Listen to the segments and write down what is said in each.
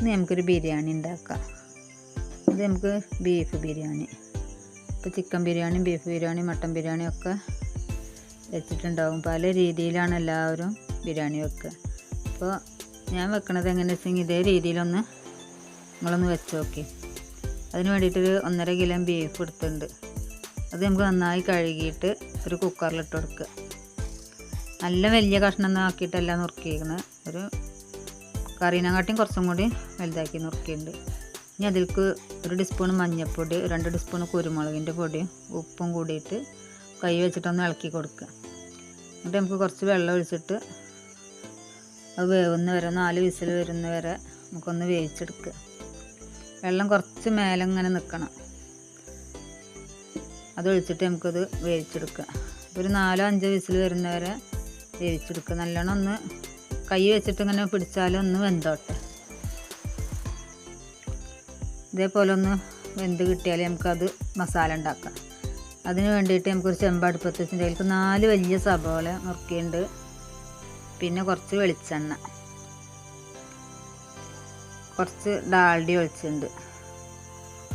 ഇനി നമുക്കൊരു ബിരിയാണി ഉണ്ടാക്കാം. ഇത് നമുക്ക് ബീഫ് ബിരിയാണി. ഇപ്പോൾ chicken biryani beef biryani mutton biryani ഒക്കെ വെച്ചിട്ടുണ്ടാകും പല രീതിയിലാണ് എല്ലാവരും ബിരിയാണി വെക്കുക. അപ്പോൾ ഞാൻ വെക്കണത് എങ്ങനെ വെച്ചെങ്കിൽ ഇതേ രീതിയിലൊന്ന് നിങ്ങളൊന്ന് വെച്ച് നോക്കി. അതിന് വേണ്ടിയിട്ടൊരു ഒന്നര കിലോ ബീഫ് എടുത്തിട്ടുണ്ട്. അത് നമുക്ക് നന്നായി കഴുകിയിട്ട് ഒരു കുക്കറിലിട്ട് കൊടുക്കുക. നല്ല വലിയ കഷ്ണം ആക്കിയിട്ടല്ല നുറുക്കിയിരിക്കുന്നത്. ഒരു കറീനെക്കാട്ടിയും കുറച്ചും കൂടി വലുതാക്കി നുറുക്കിയിട്ടുണ്ട്. ഇനി അതിലേക്ക് ഒരു ടീസ്പൂൺ മഞ്ഞൾപ്പൊടി രണ്ട് ടീസ്പൂൺ കുരുമുളകിന്റെ പൊടി ഉപ്പും കൂടിയിട്ട് കൈ വെച്ചിട്ടൊന്ന് ഇളക്കി കൊടുക്കുക. എന്നിട്ട് നമുക്ക് കുറച്ച് വെള്ളം ഒഴിച്ചിട്ട് അത് വേവുന്ന വരെ നാല് വിസിൽ വരുന്ന വരെ നമുക്കൊന്ന് വേവിച്ചെടുക്കുക. വെള്ളം കുറച്ച് മേലെ ഇങ്ങനെ നിൽക്കണം. അതൊഴിച്ചിട്ട് നമുക്കത് വേവിച്ചെടുക്കുക. ഒരു നാലോ അഞ്ചോ വിസിൽ വരുന്നവരെ വേവിച്ചെടുക്കുക. നല്ലോണം ഒന്ന് കൈ വെച്ചിട്ട് ഇങ്ങനെ പിടിച്ചാലും ഒന്ന് വെന്തോട്ടെ. ഇതേപോലെ ഒന്ന് വെന്ത് കിട്ടിയാൽ നമുക്കത് മസാല ഉണ്ടാക്കാം. അതിന് വേണ്ടിയിട്ട് നമുക്കൊരു ചെമ്പടുപ്പത്ത് വെച്ചിട്ട് അതിലേക്ക് നാല് വലിയ സബോള നുറുക്കിയുണ്ട് പിന്നെ കുറച്ച് വെളിച്ചെണ്ണ. കുറച്ച് ഡാൽഡി ഒഴിച്ചിട്ടുണ്ട്.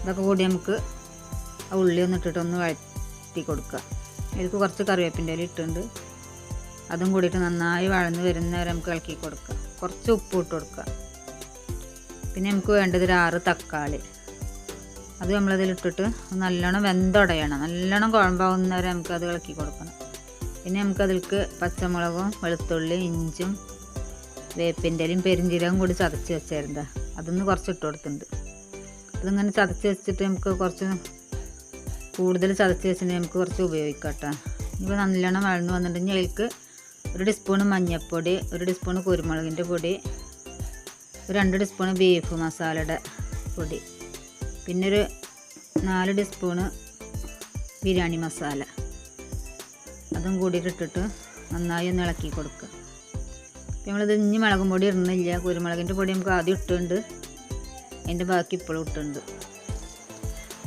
ഇതൊക്കെ കൂടി നമുക്ക് ഉള്ളി ഒന്ന് ഇട്ടിട്ട് ഒന്ന് വഴറ്റി കൊടുക്കുക. അതിലേക്ക് കുറച്ച് കറിവേപ്പിന്റെ ഇല ഇട്ടിട്ടുണ്ട്. അതും കൂടിയിട്ട് നന്നായി വഴന്ന് വരുന്ന വരെ നമുക്ക് ഇളക്കി കൊടുക്കുക. കുറച്ച് ഉപ്പ് ഇട്ട് കൊടുക്കുക. പിന്നെ നമുക്ക് വേണ്ടത് ഒരു ആറ് തക്കാളി. അത് നമ്മളതിൽ ഇട്ടിട്ട് നല്ലോണം വെന്തുടയണം. നല്ലോണം കുഴമ്പാവുന്ന വരെ നമുക്ക് അത് ഇളക്കി കൊടുക്കണം. പിന്നെ നമുക്കതിൽക്ക് പച്ചമുളകും വെളുത്തുള്ളി ഇഞ്ചും വേപ്പിന്റെ ഇലയും പെരിഞ്ചീരകം കൂടി ചതച്ച് വെച്ചായിരുന്നതാ അതൊന്ന് കുറച്ച് ഇട്ട് കൊടുത്തിട്ടുണ്ട്. അതിങ്ങനെ ചതച്ച് വെച്ചിട്ട് നമുക്ക് കുറച്ച് കൂടുതൽ ചതച്ച് വെച്ചിട്ടുണ്ടെങ്കിൽ നമുക്ക് കുറച്ച് ഉപയോഗിക്കാം കേട്ടോ. ഇപ്പോൾ നല്ലോണം വഴന്ന് വന്നിട്ടുണ്ടെങ്കിൽ അതിലേക്ക് ഒരു ടീസ്പൂൺ മഞ്ഞൾപ്പൊടി ഒരു ടീസ്പൂൺ കുരുമുളകിന്റെ പൊടി രണ്ട് ടീസ്പൂൺ ബീഫ് മസാലയുടെ പൊടി പിന്നെ ഒരു നാല് ടീസ്പൂണ് ബിരിയാണി മസാല. അതും കൂടിയിട്ടിട്ടിട്ട് നന്നായി ഒന്ന് ഇളക്കി കൊടുക്കുക. നമ്മളിത് ഇഞ്ഞി മുളകും പൊടി ഇടുന്നില്ല. കുരുമുളകിന്റെ പൊടി നമുക്ക് ആദ്യം ഇട്ടുണ്ട് അതിന്റെ ബാക്കി ഇപ്പോഴും ഇട്ടുണ്ട്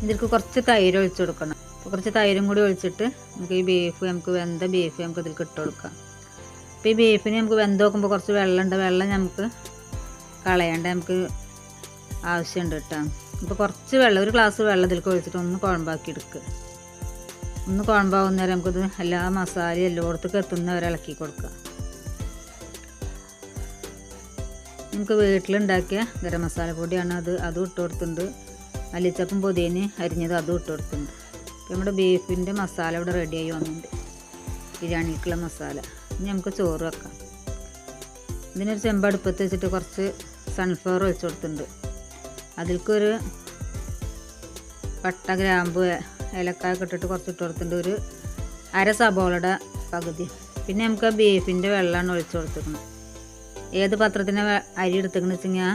ഇതിലേക്ക് കുറച്ച് തൈര് ഒഴിച്ച് കൊടുക്കണം. കുറച്ച് തൈരും കൂടി ഒഴിച്ചിട്ട് നമുക്ക് ഈ ബീഫ് നമുക്ക് വെന്ത ബീഫ് നമുക്ക് ഇതിലേക്ക് ഇട്ട് കൊടുക്കാം. അപ്പോൾ ഈ ബീഫിന് നമുക്ക് വെന്ത് നോക്കുമ്പോൾ കുറച്ച് വെള്ളമുണ്ട്. വെള്ളം നമുക്ക് കളയേണ്ട. നമുക്ക് ആവശ്യമുണ്ട് കേട്ടോ. അപ്പോൾ കുറച്ച് വെള്ളം ഒരു ഗ്ലാസ് വെള്ളം ഇതിലേക്ക് ഒഴിച്ചിട്ട് ഒന്ന് കുഴമ്പാക്കി എടുക്കുക ഒന്ന് കുഴമ്പാവുന്ന വരെ നമുക്കിത് എല്ലാ മസാലയും എല്ലായിടത്തേക്ക് എത്തുന്നവരെ ഇളക്കി കൊടുക്കുക നമുക്ക് വീട്ടിലുണ്ടാക്കിയ ഗരം മസാല പൊടിയാണ് അത്. അതും ഇട്ട് കൊടുത്തിട്ടുണ്ട്. മല്ലിച്ചപ്പും പൊതിയന് അരിഞ്ഞത് അതും ഇട്ട് കൊടുത്തിട്ടുണ്ട്. നമ്മുടെ ബീഫിന്റെ മസാല ഇവിടെ റെഡിയായി വന്നിട്ടുണ്ട്. ബിരിയാണിക്കുള്ള മസാല. ഇനി നമുക്ക് ചോറ് വെക്കാം. ഇതിനൊരു ചെമ്പടുപ്പത്ത് വെച്ചിട്ട് കുറച്ച് സൺഫ്ലവർ ഒഴിച്ചു കൊടുത്തിട്ടുണ്ട്. അതിൽക്കൊരു പട്ട ഗ്രാമ്പ് ഏലക്കായൊക്കെ ഇട്ടിട്ട് കുറച്ച് ഇട്ട് കൊടുത്തിട്ടുണ്ട്. ഒരു അര സബോളയുടെ പകുതി. പിന്നെ നമുക്ക് ആ ബീഫിന്റെ വെള്ളമാണ് ഒഴിച്ചു കൊടുത്തിരിക്കുന്നത്. ഏത് പാത്രത്തിന് അരി എടുത്തിക്കണെന്ന് വെച്ച് കഴിഞ്ഞാൽ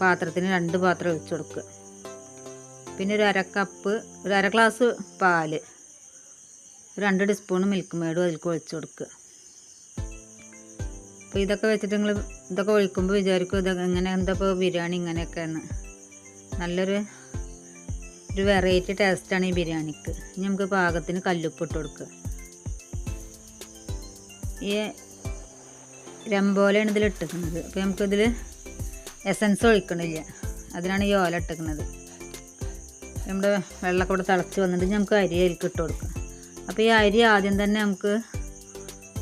പാത്രത്തിന് രണ്ട് പാത്രം ഒഴിച്ചു കൊടുക്കുക. പിന്നെ ഒരു അര കപ്പ് ഒരു അര ഗ്ലാസ് പാൽ. ഒരു രണ്ട് ടീസ്പൂൺ മിൽക്ക് മേഡും അതിലേക്ക് ഒഴിച്ചു കൊടുക്കുക. അപ്പോൾ ഇതൊക്കെ വെച്ചിട്ട് നിങ്ങൾ ഇതൊക്കെ ഒഴിക്കുമ്പോൾ വിചാരിക്കും ഇത് എങ്ങനെ എന്താ ഇപ്പോൾ ബിരിയാണി ഇങ്ങനെയൊക്കെയാണ്. നല്ലൊരു ഒരു വെറൈറ്റി ടേസ്റ്റാണ് ഈ ബിരിയാണിക്ക്. ഇനി നമുക്ക് പാകത്തിന് കല്ലുപ്പ് ഇട്ട് കൊടുക്കുക. ഈ രംബോലയാണ് ഇതിൽ ഇട്ടിക്കുന്നത് അപ്പോൾ നമുക്കിതിൽ എസൻസ് ഒഴിക്കണില്ല. അതിനാണ് ഈ ഓല ഇട്ടിക്കുന്നത് നമ്മുടെ വെള്ളമൊക്കെ ഇവിടെ തിളച്ച് വന്നിട്ട് നമുക്ക് അരി അതിലേക്ക് ഇട്ട് കൊടുക്കുക. അപ്പോൾ ഈ അരി ആദ്യം തന്നെ നമുക്ക്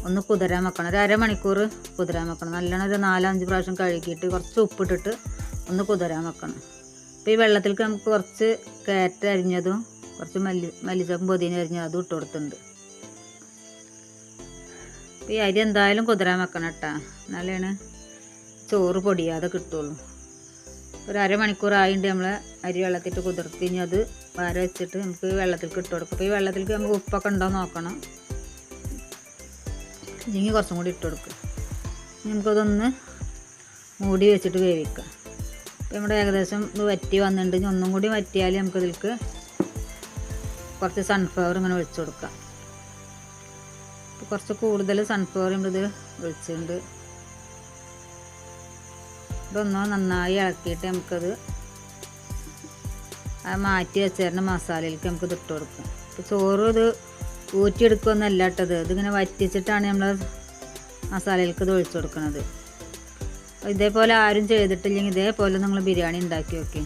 ഒന്ന് കുതിരാൻ വെക്കണം. ഒരു അരമണിക്കൂർ കുതിരാൻ വെക്കണം. നല്ലോണം ഒരു നാലഞ്ച് പ്രാവശ്യം കഴുകിയിട്ട് കുറച്ച് ഉപ്പിട്ടിട്ട് ഒന്ന് കുതിരാൻ വെക്കണം. അപ്പോൾ ഈ വെള്ളത്തിലേക്ക് നമുക്ക് കുറച്ച് കയറ്റ അരിഞ്ഞതും കുറച്ച് മല്ലി മല്ലിച്ചപ്പും പൊതിന അരിഞ്ഞതും അതും ഇട്ട് കൊടുത്തിട്ടുണ്ട്. ഈ അരി എന്തായാലും കുതിരാൻ വെക്കണം കേട്ടോ. എന്നാലാണ് ചോറ് പൊടിയാതെ കിട്ടുള്ളൂ. ഒരു അരമണിക്കൂർ ആയിട്ട് നമ്മൾ അരി വെള്ളത്തിട്ട് കുതിർത്തി. അത് വാര വെച്ചിട്ട് നമുക്ക് വെള്ളത്തിലേക്ക് ഇട്ട് കൊടുക്കും. അപ്പോൾ ഈ വെള്ളത്തിലേക്ക് നമുക്ക് ഉപ്പൊക്കെ ഉണ്ടോ നോക്കണം. ഇല്ലെങ്കിൽ കുറച്ചും കൂടി ഇട്ട് കൊടുക്കും. നമുക്കതൊന്ന് മൂടി വെച്ചിട്ട് വേവിക്കാം. അപ്പോൾ നമ്മുടെ ഏകദേശം ഇത് വറ്റി വന്നിട്ടുണ്ട് ഇനി ഒന്നും കൂടി വറ്റിയാൽ നമുക്കതിലേക്ക് കുറച്ച് സൺഫ്ലവർ ഇങ്ങനെ ഒഴിച്ചു കൊടുക്കാം. കുറച്ച് കൂടുതൽ സൺഫ്ലവർ നമ്മളിത് ഒഴിച്ചിട്ടുണ്ട് ഇതൊന്ന് നന്നായി ഇളക്കിയിട്ട് നമുക്കത് മാറ്റി വെച്ചേരുന്ന മസാലയിലേക്ക് നമുക്ക് ഇട്ട് കൊടുക്കും. ചോറ് ഇത് ഊറ്റിയെടുക്കുമെന്നല്ല കേട്ടത് ഇതിങ്ങനെ വറ്റിച്ചിട്ടാണ് നമ്മൾ മസാലയിലേക്ക് ഇത് ഒഴിച്ചു കൊടുക്കുന്നത് ഇതേപോലെ ആരും ചെയ്തിട്ടില്ലെങ്കിൽ ഇതേപോലെ നിങ്ങൾ ബിരിയാണി ഉണ്ടാക്കി നോക്കി.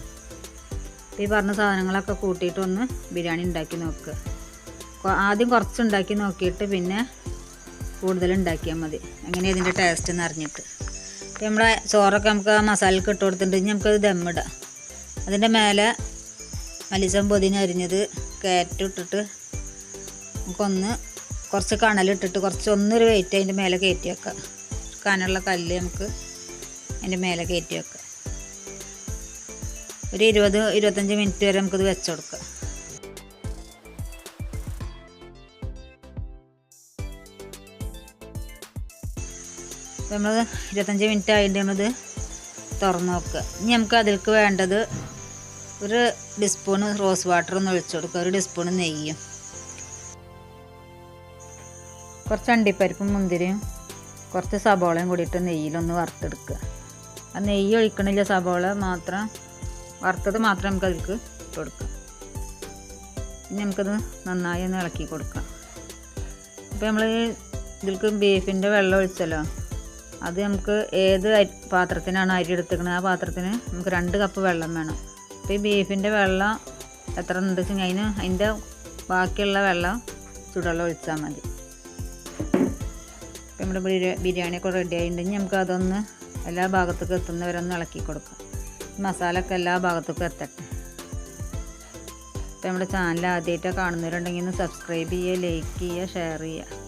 ഈ പറഞ്ഞ സാധനങ്ങളൊക്കെ കൂട്ടിയിട്ടൊന്ന് ബിരിയാണി ഉണ്ടാക്കി നോക്കുക ആദ്യം കുറച്ച് ഉണ്ടാക്കി നോക്കിയിട്ട് പിന്നെ കൂടുതൽ ഉണ്ടാക്കിയാൽ മതി. അങ്ങനെ ഇതിന്റെ ടേസ്റ്റ് എന്ന് അറിഞ്ഞിട്ട്. നമ്മുടെ ചോറൊക്കെ നമുക്ക് ആ മസാലക്ക് ഇട്ട് കൊടുത്തിട്ടുണ്ടെങ്കിൽ നമുക്കത് ദമ്മിടാം. അതിന്റെ മേലെ മലിസം പൊതിന് അരിഞ്ഞത് കയറ്റ് ഇട്ടിട്ട് നമുക്കൊന്ന് കുറച്ച് കണലിട്ടിട്ട് കുറച്ച് ഒന്നൊരു വെയിറ്റ് അതിന്റെ മേലെ കയറ്റി വെക്കാം. കനുള്ള കല്ല് നമുക്ക് അതിന്റെ മേലെ കയറ്റി വെക്കാം. ഒരു ഇരുപത് ഇരുപത്തഞ്ച് മിനിറ്റ് വരെ നമുക്കിത് വെച്ച് കൊടുക്കാം. നമ്മൾ ഇരുപത്തഞ്ച് മിനിറ്റ് ആയിട്ട് നമ്മളിത് തുറന്ന് നോക്കുക ഇനി നമുക്ക് അതിലേക്ക് വേണ്ടത് ഒരു ടീസ്പൂണ് റോസ് വാട്ടർ ഒന്ന് ഒഴിച്ചു കൊടുക്കുക. ഒരു ടീസ്പൂണ് നെയ്യും. കുറച്ച് അണ്ടിപ്പരിപ്പും മുന്തിരിയും കുറച്ച് സബോളയും കൂടിയിട്ട് നെയ്യിലൊന്ന് വറുത്തെടുക്കുക. ആ നെയ്യ് ഒഴിക്കണില്ല സബോള മാത്രം വറുത്തത് മാത്രം നമുക്ക് അതിലേക്ക് കൊടുക്കാം. ഇനി നമുക്കത് നന്നായി ഒന്ന് ഇളക്കി കൊടുക്കാം. അപ്പോൾ നമ്മൾ ഇതിൽക്ക് ബീഫിന്റെ വെള്ളം ഒഴിച്ചല്ലോ? അത് നമുക്ക് ഏത് പാത്രത്തിനാണ് അരി എടുത്തിരിക്കുന്നത്? ആ പാത്രത്തിന് നമുക്ക് രണ്ട് കപ്പ് വെള്ളം വേണം. അപ്പോൾ ഈ ബീഫിന്റെ വെള്ളം എത്ര ഉണ്ട് വെച്ചെങ്കിൽ അതിന് അതിന്റെ ബാക്കിയുള്ള വെള്ളം ചുടുവെള്ളം ഒഴിച്ചാൽ മതി. ഇപ്പം നമ്മുടെ ബിരിയാ ബിരിയാണിയൊക്കെ റെഡി ആയിട്ടുണ്ടെങ്കിൽ നമുക്ക് അതൊന്ന് എല്ലാ ഭാഗത്തേക്കും എത്തുന്നവരെ ഒന്ന് ഇളക്കി കൊടുക്കാം. മസാല ഒക്കെ എല്ലാ ഭാഗത്തേക്കും എത്തട്ടെ. ഇപ്പം നമ്മുടെ ചാനൽ ആദ്യമായിട്ടാണ് കാണുന്നവരുണ്ടെങ്കിൽ ഒന്ന് സബ്സ്ക്രൈബ് ചെയ്യുക ലൈക്ക് ചെയ്യുക ഷെയർ ചെയ്യുക.